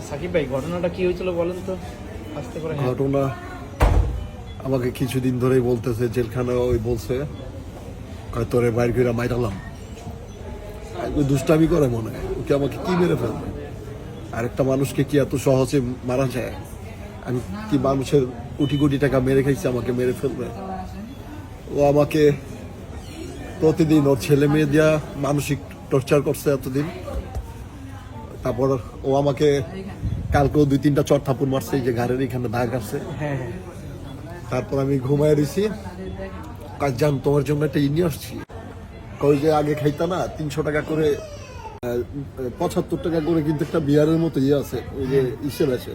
আচ্ছা সাকিব ভাই, ঘটনাটা কি হয়েছিল বলেন তো? আস্তে করে হ্যাঁ। ঘটনা আমাকে কিছুদিন ধরেই বলতেছে জেলখানা ওই বলছে তোরে বাইর করে মাইরালাম। দুষ্টামি করে মনে হয়। ওকে আমাকে কি মেরে ফেলবে? আরেকটা মানুষকে কি এত সহজে মারা যায়? আমি কি মানুষের কোটি কোটি টাকা মেরে খাইছি, আমাকে মেরে ফেলবে? ও আমাকে প্রতিদিন ওর ছেলে মেয়ে দিয়া মানসিক টর্চার করছে এতদিন। তারপর ও আমাকে কালকেও দুই তিনটা চট থাপুর মারছে এই যে ঘাড়ের এখানে দাগ আছে। হ্যাঁ হ্যাঁ। তারপর আমি ঘুমায় রয়েছি কাজ জান তোমার জন্য একটা ইনি আসছি। কই যে আগে খাইতা না তিনশো টাকা করে পঁচাত্তর টাকা করে কিন্তু একটা বিয়ারের মতো ইয়ে আছে ওই যে ইসে বেছে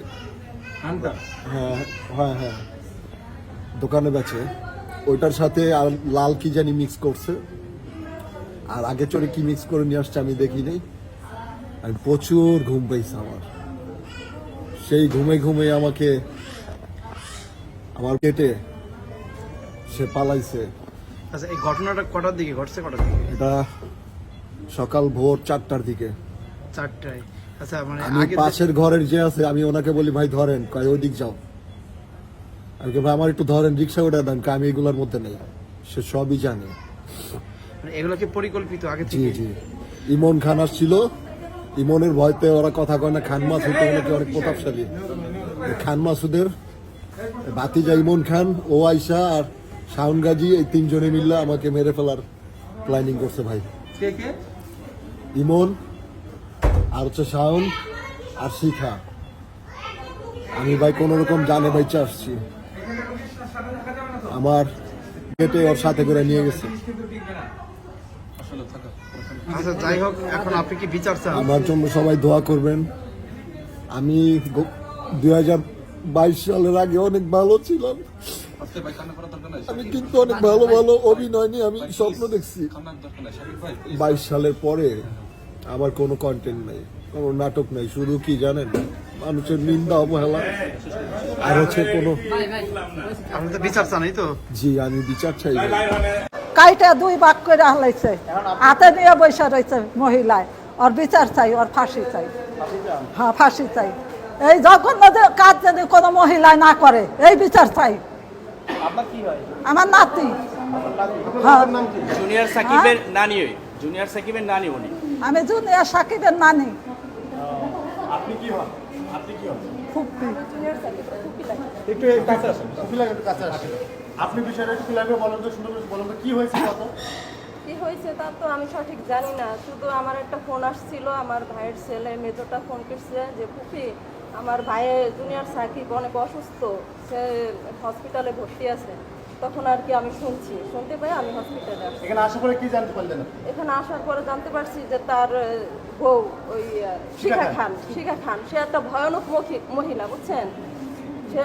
হ্যাঁ হ্যাঁ হ্যাঁ। দোকানে বেছে ওইটার সাথে আর লাল কি জানি মিক্স করছে। আর আগে চড়ে কি মিক্স করে নিয়ে আসছে আমি দেখি নাই আমি প্রচুর ঘুম পাইছে আমার। সেই ঘুমে ঘুমে আমাকে আমার পেটে সে পালাইছে। আচ্ছা এই ঘটনাটা কটার দিকে? ঘটছে কটার দিকে? এটা সকাল ভোর চারটার দিকে। চারটায়। আচ্ছা মানে আমি পাশের ঘরের যে আছে আমি ওনাকে বলি ভাই ধরেন। কয় ওই দিক যাও। আমি ভাই আমার একটু ধরেন রিক্সা ওটা দেন আমি এগুলোর মধ্যে নেই। সে সবই জানে। মানে এগুলো পরিকল্পিত আগে জি থেকে? জি। ইমন খান আসছিল ইমনের ভয়তে ওরা কথা কয় না খান মাসুদ নাকি অনেক প্রতাপশালী। খান মাসুদের বাতিজা ইমন খান ও আইসা আর শাওন গাজী এই তিনজনে মিললে আমাকে মেরে ফেলার প্ল্যানিং করছে ভাই। ইমন আর হচ্ছে শাওন আর শিখা। আমি ভাই কোন রকম জানে বাইচে আসছি। আমার গেটে ওর সাথে করে নিয়ে গেছে। আচ্ছা যাই হোক এখন আপনি কি বিচার চান? আমার জন্য সবাই দোয়া করবেন। আমি দুই হাজার বাইশ সালের আগে অনেক ভালো ছিলাম। আমি কিন্তু অনেক ভালো ভালো অভিনয় নিয়ে আমি স্বপ্ন দেখছি। বাইশ সালের পরে আমার কোনো কন্টেন্ট নাই কোনো নাটক নাই শুধু কি জানেন? মানুষের নিন্দা অবহেলা। আর হচ্ছে কোনো তো বিচার চান এই তো? জি আমি বিচার চাই। কাইটা দুই ভাগ করে হালাইছে হাতে নিয়ে বৈশা রয়েছে মহিলায়। ওর বিচার চাই ওর ফাঁসি চাই। হ্যাঁ ফাঁসি চাই। এই যখন কাজ যদি কোনো মহিলায় না করে এই বিচার চাই। আমার নাতি। হ্যাঁ। জুনিয়র সাকিবের নানি জুনিয়র সাকিবের নানি উনি। আমি জুনিয়া সাকিবের নানি। ফুপ্পি একটু কাছে আসেন একটু কাছে আসেন। আপনি বিষয়টা একটু ক্লিয়ার বলেন তো সুন্দর বলেন তো কি হয়েছে কত কি হয়েছে তা তো আমি সঠিক জানি না। শুধু আমার একটা ফোন আসছিল আমার ভাইয়ের ছেলে মেজোটা ফোন করছে যে ফুফি আমার ভাইয়ের জুনিয়র সাকিব অনেক অসুস্থ সে হসপিটালে ভর্তি আছে। তখন আর কি আমি শুনছি। শুনতে পাই আমি হসপিটালে আসছি। এখানে আসার পরে কি জানতে পারলেন? এখানে আসার পরে জানতে পারছি যে তার বউ ওই শিখা খান। শিখা খান। সে একটা ভয়ানক মহি- মহিলা বুঝছেন? সে